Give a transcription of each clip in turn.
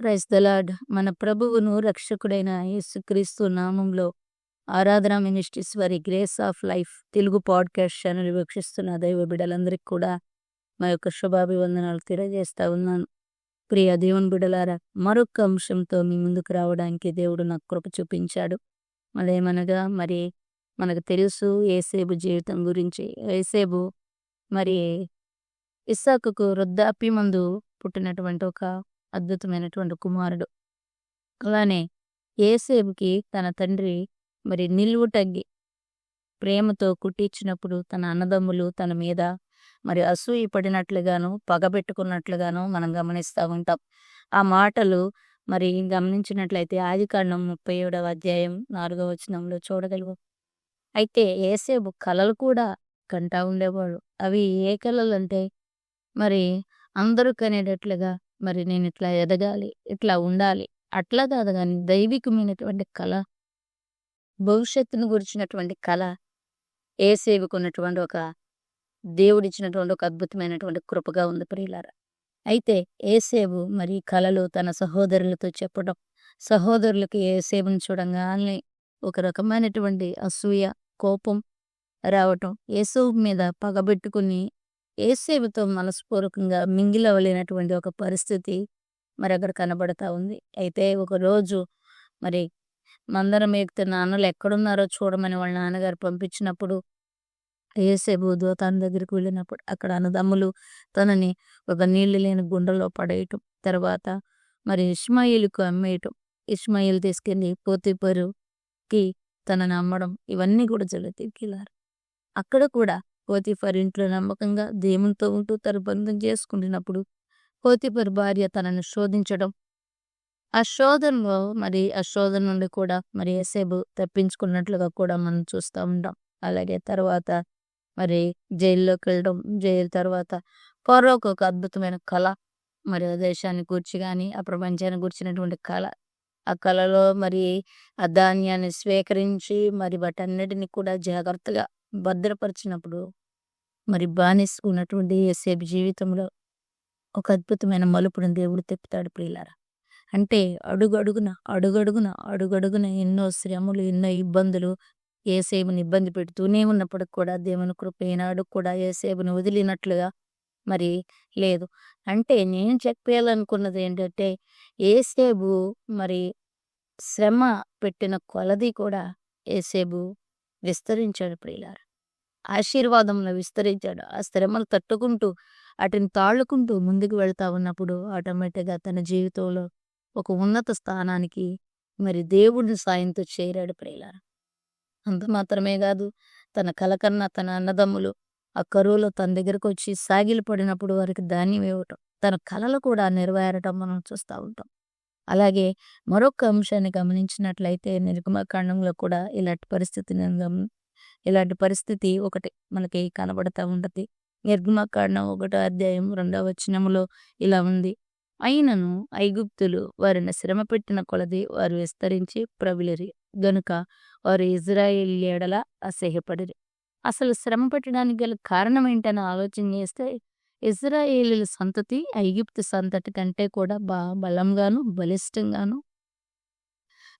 Praise the lord. మన ప్రభువును రక్షకుడైన యేసుక్రీస్తు నామంలో ఆరాధన మినిస్ట్రీస్ వారి grace of life Telugu podcast channel వీక్షిస్తున్న దైవ బిడ్డలందరికీ కూడా మా యొక్క శుభాభివందనాలు తెలియజేస్తా ఉన్నాను. ప్రియ దేవుని బిడలారా మరొక అంశంతో మీ ముందుకు రావడానికి దేవుడు నాకు కృప చూపించాడు. అదేమనగా మరి మనకు తెలుసు ఏసేబు జీవితం గురించి. ఏసేబు మరి ఇస్సాకు వృద్ధాప్యమందు పుట్టినటువంటి ఒక అద్భుతమైనటువంటి కుమారుడు. అలానే ఏసేబుకి తన తండ్రి మరి నిలువు తగ్గి ప్రేమతో కుట్టించినప్పుడు తన అన్నదమ్ములు తన మీద మరి అసూయ పడినట్లుగాను పగబెట్టుకున్నట్లుగాను మనం గమనిస్తూ ఉంటాం. ఆ మాటలు మరి గమనించినట్లయితే ఆదికాండం ముప్పై ఏడవ అధ్యాయం నాలుగవ వచనంలో చూడగలుగు. అయితే ఏసేబు కలలు కూడా కంటా ఉండేవాడు. అవి ఏ కళలు అంటే మరి అందరూ కనేటట్లుగా మరి నేను ఇట్లా ఎదగాలి ఇట్లా ఉండాలి అట్లా కాదు కానీ దైవికమైనటువంటి కళ భవిష్యత్తును గురించినటువంటి కళ ఏసేవుకున్నటువంటి ఒక దేవుడిచ్చినటువంటి ఒక అద్భుతమైనటువంటి కృపగా ఉంది ప్రియులారా. అయితే ఏసేవు మరి కళలు తన సహోదరులతో చెప్పడం సహోదరులకు ఏసేవుని చూడంగానే ఒక రకమైనటువంటి అసూయ కోపం రావటం ఏసేవు మీద పగబెట్టుకుని ఏసేవుతో మనస్పూర్వకంగా మింగిలవలేనటువంటి ఒక పరిస్థితి మరి అక్కడ కనబడతా ఉంది. అయితే ఒక రోజు మరి మందరం ఎక్కితే నాన్నలు ఎక్కడున్నారో చూడమని వాళ్ళ నాన్నగారు పంపించినప్పుడు ఏసేబు దోతాన్ దగ్గరికి వెళ్ళినప్పుడు అక్కడ అన్నదమ్ములు తనని ఒక నీళ్ళు లేని గుండెలో పడేయటం తర్వాత మరి ఇస్మాయిల్కు అమ్మేయటం ఇస్మాయిల్ తీసుకెళ్ళి పోతిపరుకి తనని అమ్మడం ఇవన్నీ కూడా జరుగుతారు అక్కడ కూడా పోతిఫర్ ఇంట్లో నమ్మకంగా దేవునితో ఉంటూ తను బంధం చేసుకుంటున్నప్పుడు పోతిఫర్ భార్య తనను శోధించడం. ఆ శోధనలో మరి ఆ శోధన నుండి కూడా మరి ఎసేబు తప్పించుకున్నట్లుగా కూడా మనం చూస్తూ ఉంటాం. అలాగే తర్వాత మరి జైల్లోకి వెళ్ళడం జైలు తర్వాత ఫరోకు ఒక అద్భుతమైన కళ. మరి ఆ దేశాన్ని కూర్చి కానీ ఆ ప్రపంచాన్ని కూర్చినటువంటి కళ. ఆ కళలో మరి ఆ ధాన్యాన్ని స్వీకరించి మరి వాటన్నిటిని కూడా జాగ్రత్తగా భద్రపరిచినప్పుడు మరి బానిస్ ఉన్నటువంటి ఏసేపు జీవితంలో ఒక అద్భుతమైన మలుపును దేవుడు తెప్పుతాడు ప్రియులారా. అంటే అడుగడుగున అడుగడుగున అడుగడుగున ఎన్నో శ్రమలు ఎన్నో ఇబ్బందులు ఏసేపుని ఇబ్బంది పెడుతూనే ఉన్నప్పటికి కూడా దేవుని కృప ఏనాడు కూడా ఏసేపుని వదిలినట్లుగా మరి లేదు. అంటే నేను చెప్పేయాలనుకున్నది ఏంటంటే ఏసేబు మరి శ్రమ పెట్టిన కొలది కూడా ఏసేబు విస్తరించాడు ప్రియులారా. ఆశీర్వాదంలో విస్తరించాడు. ఆ శ్రమలు తట్టుకుంటూ వాటిని తాళ్ళుకుంటూ ముందుకు వెళ్తా ఉన్నప్పుడు ఆటోమేటిక్గా తన జీవితంలో ఒక ఉన్నత స్థానానికి మరి దేవుడిని సాయంతో చేరాడు ప్రియులార. అంత మాత్రమే కాదు తన కలకన్న తన అన్నదమ్ములు ఆ కరువులో తన దగ్గరకు వచ్చి సాగిలు పడినప్పుడు వారికి ధాన్యం ఇవ్వటం తన కళలు కూడా నెరవేరటం మనం చూస్తూ ఉంటాం. అలాగే మరొక అంశాన్ని గమనించినట్లయితే నిర్గమకాండంలో కూడా ఇలాంటి పరిస్థితిని ఇలాంటి పరిస్థితి ఒకటి మనకి కనబడతా ఉంటుంది. నిర్గమకాండం ఒకటో అధ్యాయం రెండవ వచనములో ఇలా ఉంది. అయినను ఐగుప్తులు వారిని శ్రమ పెట్టిన కొలది వారు విస్తరించి ప్రబిలిరి. గనుక వారు ఇజ్రాయేల్ ఏడల అసహ్యపడిరి. అసలు శ్రమ పెట్టడానికి గల కారణం ఏంటని ఆలోచన చేస్తే ఇజ్రాయేలీల సంతతి ఐగిప్తు సంతతి కంటే కూడా బా బలంగాను బలిష్టంగాను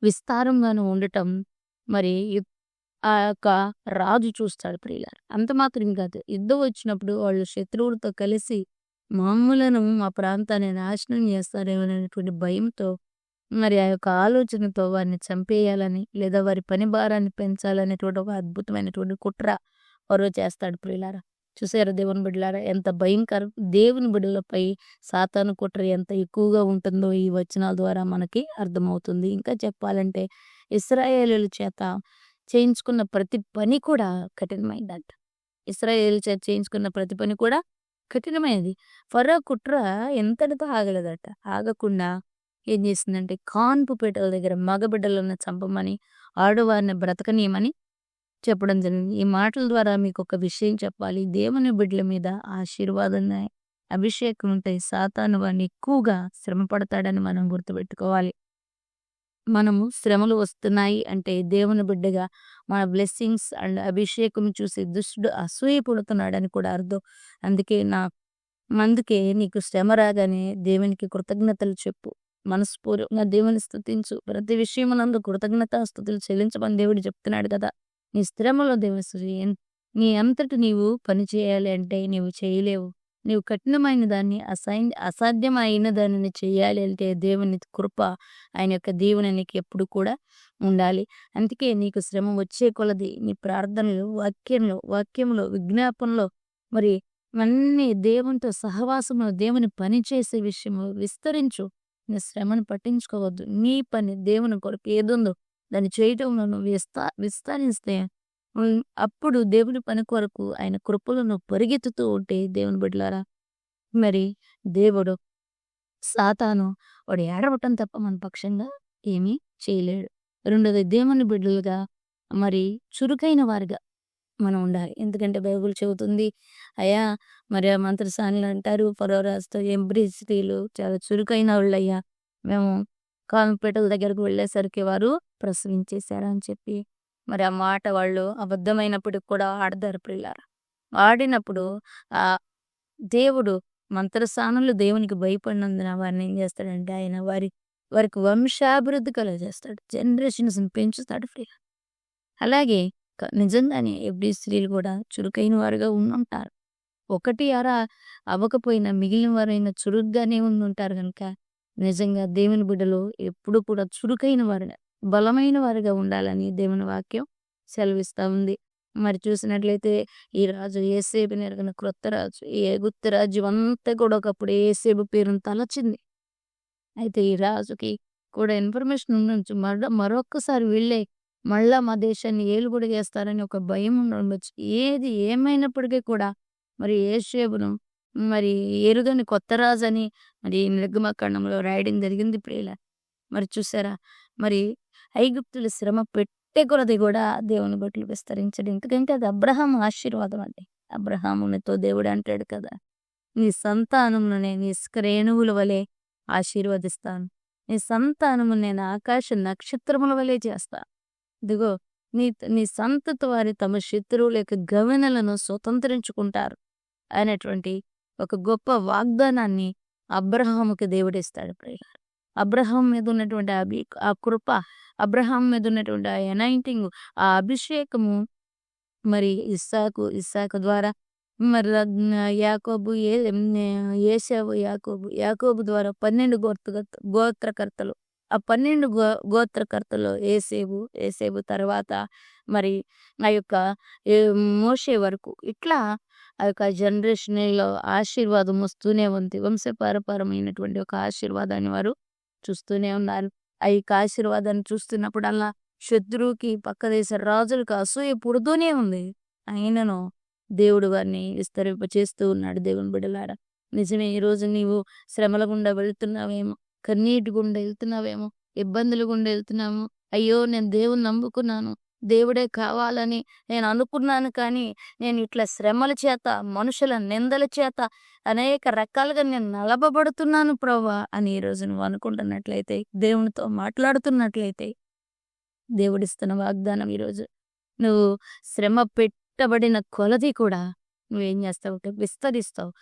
విస్తారంగాను ఉండటం. మరి ఆ యొక్క రాజు చూస్తాడు ప్రియులారు. అంత మాత్రం కాదు. యుద్ధం వచ్చినప్పుడు వాళ్ళు శత్రువులతో కలిసి మామూలను మా ప్రాంతాన్ని నాశనం చేస్తారేమనేటువంటి భయంతో మరి ఆ యొక్క ఆలోచనతో వారిని చంపేయాలని లేదా వారి పని భారాన్ని పెంచాలనేటువంటి ఒక అద్భుతమైనటువంటి కుట్ర వారు చేస్తాడు ప్రియులారా. చూసారా దేవుని బిడ్డలారా? ఎంత భయంకరం దేవుని బిడ్డలపై సాతాను కుట్ర ఎంత ఎక్కువగా ఉంటుందో ఈ వచనాల ద్వారా మనకి అర్థమవుతుంది. ఇంకా చెప్పాలంటే ఇస్రాయేలీల చేత చేయించుకున్న ప్రతి పని కూడా కఠినమైందంట ఇస్రాయేల్ చేత చేయించుకున్న ప్రతి పని కూడా కఠినమైనది. ఫరో కుట్ర ఎంతటితో ఆగలేదట. ఆగకుండా ఏం చేసిందంటే కాన్పు పీటల దగ్గర మగబిడ్డలను చంపమని ఆడవారిని బ్రతకనీయమని చెప్పడం జరిగింది. ఈ మాటల ద్వారా మీకు ఒక విషయం చెప్పాలి. దేవుని బిడ్డల మీద ఆశీర్వాదం అభిషేకం ఉంటాయి సాతాను వాడిని ఎక్కువగా శ్రమ పడతాడని మనం గుర్తుపెట్టుకోవాలి. మనము శ్రమలు వస్తున్నాయి అంటే దేవుని బిడ్డగా మన బ్లెస్సింగ్స్ అండ్ అభిషేకం చూసి దుష్టుడు అసూయ పుడుతున్నాడని కూడా అర్థం. అందుకే నా అందుకే నీకు శ్రమ రాగానే దేవునికి కృతజ్ఞతలు చెప్పు. మనస్పూర్వకంగా దేవుని స్థుతించు ప్రతి విషయమునందు కృతజ్ఞతాస్తుతులు చెల్లించమని దేవుడు చెప్తున్నాడు కదా. నీ స్థిరములో దేవుని నీ అంతటి నీవు పని చేయాలి అంటే నీవు చేయలేవు. నీవు కఠినమైన దాన్ని అసైన్ అసాధ్యమైన దానిని చేయాలి అంటే దేవుని కృప ఆయన యొక్క దీవెన నీకు ఎప్పుడు కూడా ఉండాలి. అందుకే నీకు శ్రమ వచ్చే కొలది నీ ప్రార్థనలు వాక్యంలో వాక్యంలో విజ్ఞాపనలో మరి అన్ని దేవునితో సహవాసంలో దేవుని పని చేసే విషయంలో విస్తరించు. నీ శ్రమను పట్టించుకోవద్దు. నీ పని దేవుని కొరకు ఏదుందో దాన్ని చేయటంలో నువ్వు విస్తా విస్తరిస్తే అప్పుడు దేవుని పని కొరకు ఆయన కృపలను పరిగెత్తుతూ ఉంటే దేవుని బిడ్డలారా మరి దేవుడు సాతాను వాడు ఏడవటం తప్ప మన పక్షంగా ఏమీ చేయలేడు. రెండోది దేవుని బిడ్డలుగా మరి చురుకైన వారిగా మనం ఉండాలి. ఎందుకంటే బైబుల్ చెబుతుంది అయ్యా మరి ఆ మంత్రసానులు అంటారు పరోరాజుతో ఎంబ్రీ స్త్రీలు చాలా చురుకైన వాళ్ళు అయ్యా మేము కాలంపేటల దగ్గరకు వెళ్ళేసరికి వారు ప్రసవించేశారని చెప్పి మరి ఆ మాట వాళ్ళు అబద్ధమైనప్పటికి కూడా ఆడతారు పిల్లలు ఆడినప్పుడు ఆ దేవుడు మంత్రస్థానంలో దేవునికి భయపడినందున వారిని ఏం చేస్తాడంటే ఆయన వారి వారికి వంశాభివృద్ధి కలుగజేస్తాడు. జనరేషన్స్ని పెంచుతాడు ఫ్రీగా అలాగే నిజంగానే ఎవ్రీ స్త్రీలు కూడా చురుకైన వారుగా ఉండుంటారు. ఒకటి అరా అవ్వకపోయినా మిగిలిన వారైనా చురుగ్గానే ఉండుంటారు కనుక నిజంగా దేవుని బిడ్డలు ఎప్పుడు కూడా చురుకైన వారుగా బలమైన వారిగా ఉండాలని దేవుని వాక్యం సెలవిస్తా ఉంది. మరి చూసినట్లయితే ఈ రాజు ఏసేబు నెరగిన క్రొత్త రాజు ఈ గుత్త రాజ్యం అంతా కూడా ఒకప్పుడు ఏసేబు పేరును తలచింది. అయితే ఈ రాజుకి కూడా ఇన్ఫర్మేషన్ ఉండొచ్చు మరో మరొక్కసారి వెళ్ళే మళ్ళా మా దేశాన్ని ఏలుబడి చేస్తారని ఒక భయం ఉండొచ్చు. ఏది ఏమైనప్పటికీ కూడా మరి ఏసేబును మరి ఎరుగని కొత్త రాజు అని మరి నిర్గమకాండంలో రాయడం జరిగింది ప్రియుల మరి చూసారా? మరి ఐగుప్తుల శ్రమ పెట్టే కొలది కూడా దేవుని బట్లు విస్తరించడు. ఎందుకంటే అది అబ్రహాం ఆశీర్వాదం అండి. అబ్రహామునితో దేవుడు అంటాడు కదా నీ సంతానమును నీ శ్రేణువుల వలె ఆశీర్వదిస్తాను. నీ సంతానము నేను ఆకాశ నక్షత్రముల వలె చేస్తాను. ఇదిగో నీ నీ సంతతి వారి తమ శత్రువుల యొక్క గమనలను స్వతంత్రించుకుంటారు అనేటువంటి ఒక గొప్ప వాగ్దానాన్ని అబ్రహాముకి దేవుడిస్తాడు ప్రియులారా అబ్రహాం మీద ఉన్నటువంటి అభి ఆ కృప అబ్రహాం మీద ఉన్నటువంటి ఆ ఎనైటింగ్ ఆ అభిషేకము మరి ఇస్సాకు ఇస్సాకు ద్వారా మరి యాకోబు ఏ ఏసావు యాకోబు యాకోబు ద్వారా పన్నెండు గోత్ర గోత్రకర్తలు ఆ పన్నెండు గో గోత్రకర్తలు ఏసేబు ఏసేబు తర్వాత మరి ఆ యొక్క మోసే మోషే వరకు ఇట్లా ఆ యొక్క జనరేషన్లో ఆశీర్వాదం వస్తూనే ఉంది. వంశపారపరమైనటువంటి ఒక ఆశీర్వాదాన్ని వారు చూస్తూనే ఉన్నారు. ఆ యొక్క ఆశీర్వాదాన్ని చూస్తున్నప్పుడల్లా శత్రువుకి పక్క దేశ రాజులకు అసూయ పుడుతూనే ఉంది. అయినను దేవుడు వారిని విస్తరింప చేస్తూ ఉన్నాడు దేవుని బిడ్డలారా. నిజమే ఈ రోజు నీవు శ్రమల గుండా వెళ్తున్నావేమో కన్నీటి గుండా వెళ్తున్నావేమో ఇబ్బందుల గుండా వెళ్తున్నాము అయ్యో నేను దేవుని నమ్ముకున్నాను. దేవుడే కావాలని నేను అనుకున్నాను కానీ నేను ఇట్లా శ్రమల చేత మనుషుల నిందల చేత అనేక రకాలుగా నేను నలబబడుతున్నాను ప్రభా అని ఈరోజు నువ్వు అనుకుంటున్నట్లయితే దేవునితో మాట్లాడుతున్నట్లయితే దేవుడిస్తున్న వాగ్దానం ఈరోజు నువ్వు శ్రమ పెట్టబడిన కొలది కూడా నువ్వేం చేస్తావు? విస్తరిస్తావు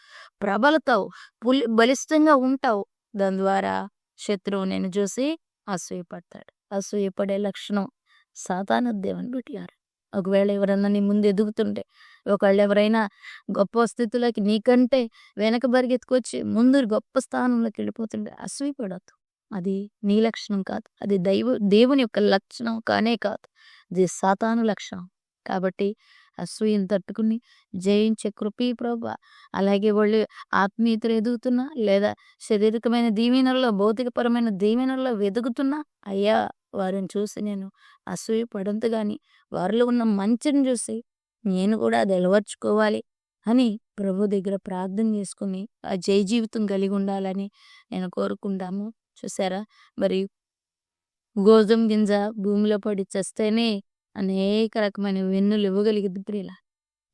ప్రబలతావు పులి బలిష్టంగా ఉంటావు. దాని ద్వారా శత్రువు నేను చూసి అసూయపడతాడు. అసూయపడే లక్షణం సాతాను దేవుని ఒకవేళ ఎవరన్నా నీ ముందు ఎదుగుతుంటే ఒకవేళ ఎవరైనా గొప్ప స్థితిలోకి నీకంటే వెనక బరిగెత్తుకొచ్చి ముందు గొప్ప స్థానంలోకి వెళ్ళిపోతుంటే అసూయపడద్దు. అది నీ లక్షణం కాదు. అది దైవ దేవుని యొక్క లక్షణం కానే కాదు. అది సాతాను లక్షణం. కాబట్టి అసూయను తట్టుకుని జయించే కృపీ ప్రభ. అలాగే వాళ్ళు ఆత్మీయతలు ఎదుగుతున్నా లేదా శారీరకమైన దీవెనల్లో భౌతికపరమైన దీవెనల్లో వెదుగుతున్నా అయ్యా వారిని చూసి నేను అసూయ పడంతు వారిలో ఉన్న మంచిని చూసి నేను కూడా అది అలవర్చుకోవాలి అని ప్రభు దగ్గర ప్రార్థన చేసుకుని ఆ జయ జీవితం కలిగి ఉండాలని నేను కోరుకుంటాము. చూసారా? మరి గోధుమ గింజ భూమిలో పడి చేస్తేనే అనేక రకమైన వెన్నులు ఇవ్వగలిగింది ప్రియుల.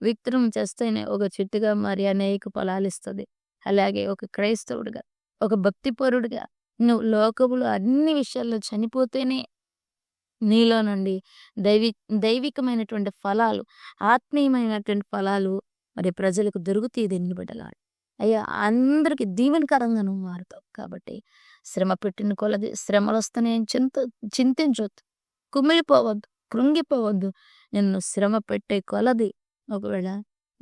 విక్రమం చేస్తేనే ఒక చెట్టుగా మరి అనేక ఫలాలు ఇస్తుంది. అలాగే ఒక క్రైస్తవుడిగా ఒక భక్తిపరుడిగా నువ్వు లోకములు అన్ని విషయాల్లో చనిపోతేనే నీలో నుండి దైవి దైవికమైనటువంటి ఫలాలు ఆత్మీయమైనటువంటి ఫలాలు మరి ప్రజలకు దొరుకుతాయి దీన్ని బిడ్డలాడు అయ్యా అందరికీ దీవెనకరంగా నువ్వు మారుతావు కాబట్టి శ్రమ పెట్టిన కొలది శ్రమలు వస్తేనే చింత చింతించవద్దు కుమిలిపోవద్దు కృంగిపోవద్దు. నిన్ను శ్రమ పెట్టే కొలది ఒకవేళ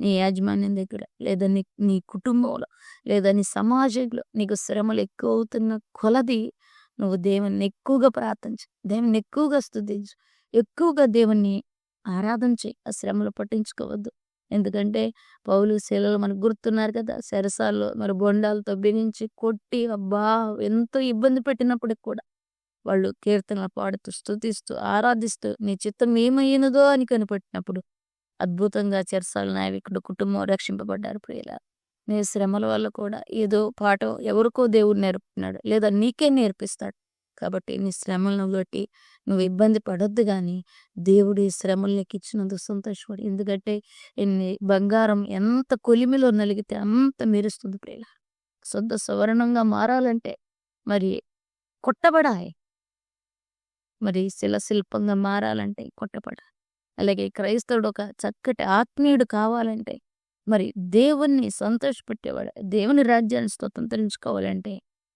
నీ యాజమాన్యం దగ్గర లేదా నీ నీ కుటుంబంలో లేదా నీ సమాజంలో నీకు శ్రమలు ఎక్కువ అవుతున్న కొలది నువ్వు దేవుణ్ణి ఎక్కువగా ప్రార్థించు దేవుని ఎక్కువగా స్థుతించు ఎక్కువగా దేవుణ్ణి ఆరాధన చేయి ఆ శ్రమలు పట్టించుకోవద్దు. ఎందుకంటే పౌలు శిలలు మనకు గుర్తున్నారు కదా సరసాల్లో మరి బొండాలతో బిగించి కొట్టి అబ్బా ఎంతో ఇబ్బంది పెట్టినప్పటికి కూడా వాళ్ళు కీర్తనలు పాడుతూ స్థుతిస్తూ ఆరాధిస్తూ నీ చిత్తం ఏమైనదో అని కనిపెట్టినప్పుడు అద్భుతంగా చెరసాల నాయకుడు కుటుంబం రక్షింపబడ్డారు ప్రియుల నీ శ్రమల వల్ల కూడా ఏదో పాఠం ఎవరికో దేవుడు నేర్పుతున్నాడు లేదా నీకే నేర్పిస్తాడు. కాబట్టి నీ శ్రమలను బట్టి నువ్వు ఇబ్బంది పడొద్దు కానీ దేవుడు ఈ శ్రమలు నీకు ఇచ్చినందుకు సంతోషపడు. ఎందుకంటే ఇన్ని బంగారం ఎంత కొలిమిలో నలిగితే అంత మెరుస్తుంది ప్రియుల సొంత సవర్ణంగా మారాలంటే మరి కొట్టబడాయి మరి శిల శిల్పంగా మారాలంటే కొట్టబడాలి. అలాగే క్రైస్తవుడు ఒక చక్కటి ఆత్మీయుడు కావాలంటే మరి దేవుణ్ణి సంతోషపెట్టేవాడు దేవుని రాజ్యాన్ని స్వతంత్రించుకోవాలంటే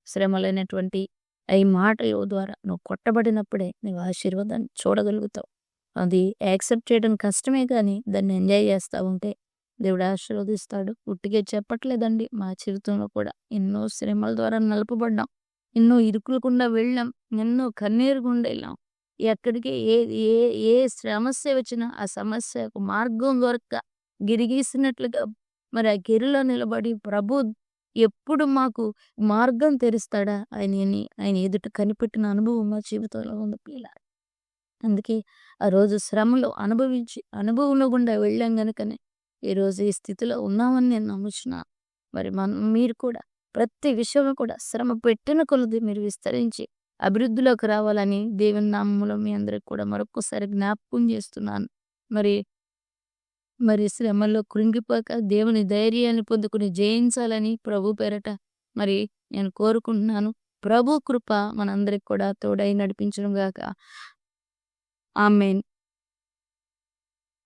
శ్రమలైనటువంటి ఈ మాటల ద్వారా నువ్వు కొట్టబడినప్పుడే నువ్వు ఆశీర్వాదాన్ని చూడగలుగుతావు. అది యాక్సెప్ట్ చేయడం కష్టమే కానీ దాన్ని ఎంజాయ్ చేస్తూ ఉంటే దేవుడు ఆశీర్వదిస్తాడు. ఉట్టిగా చెప్పట్లేదండి మా జీవితంలో కూడా ఎన్నో శ్రమల ద్వారా నలుపబడ్డాం. ఎన్నో ఇరుకులకుండా వెళ్ళాం ఎన్నో కన్నీరు గుండా వెళ్ళాం. ఎక్కడికి ఏ ఏ ఏ సమస్య వచ్చినా ఆ సమస్యకు మార్గం దొరక్క గిరిగీసినట్లుగా మరి ఆ గిరిలో నిలబడి ప్రభు ఎప్పుడు మాకు మార్గం తెరుస్తాడా? ఆయనని ఆయన ఎదుట కనిపెట్టిన అనుభవం మా జీవితంలో ఉంది పిల్ల. అందుకే ఆ రోజు శ్రమలో అనుభవించి అనుభవంలో గుండా వెళ్ళాం గనుకనే ఈరోజు ఈ స్థితిలో ఉన్నామని నేను నమ్ముచున్నా. మరి మన మీరు కూడా ప్రతి విషయంలో కూడా శ్రమ పెట్టిన కొలది మీరు విస్తరించి అభివృద్ధిలోకి రావాలని దేవుని నామంలో మీ అందరికి కూడా మరొకసారి జ్ఞాపకం చేస్తున్నాను. మరి మరి శ్రమలో కృంగిపోక దేవుని ధైర్యాన్ని పొందుకుని జయించాలని ప్రభు పేరట మరి నేను కోరుకుంటున్నాను. ప్రభు కృప మనందరికి కూడా తోడై నడిపించడం గాక ఆమెన్.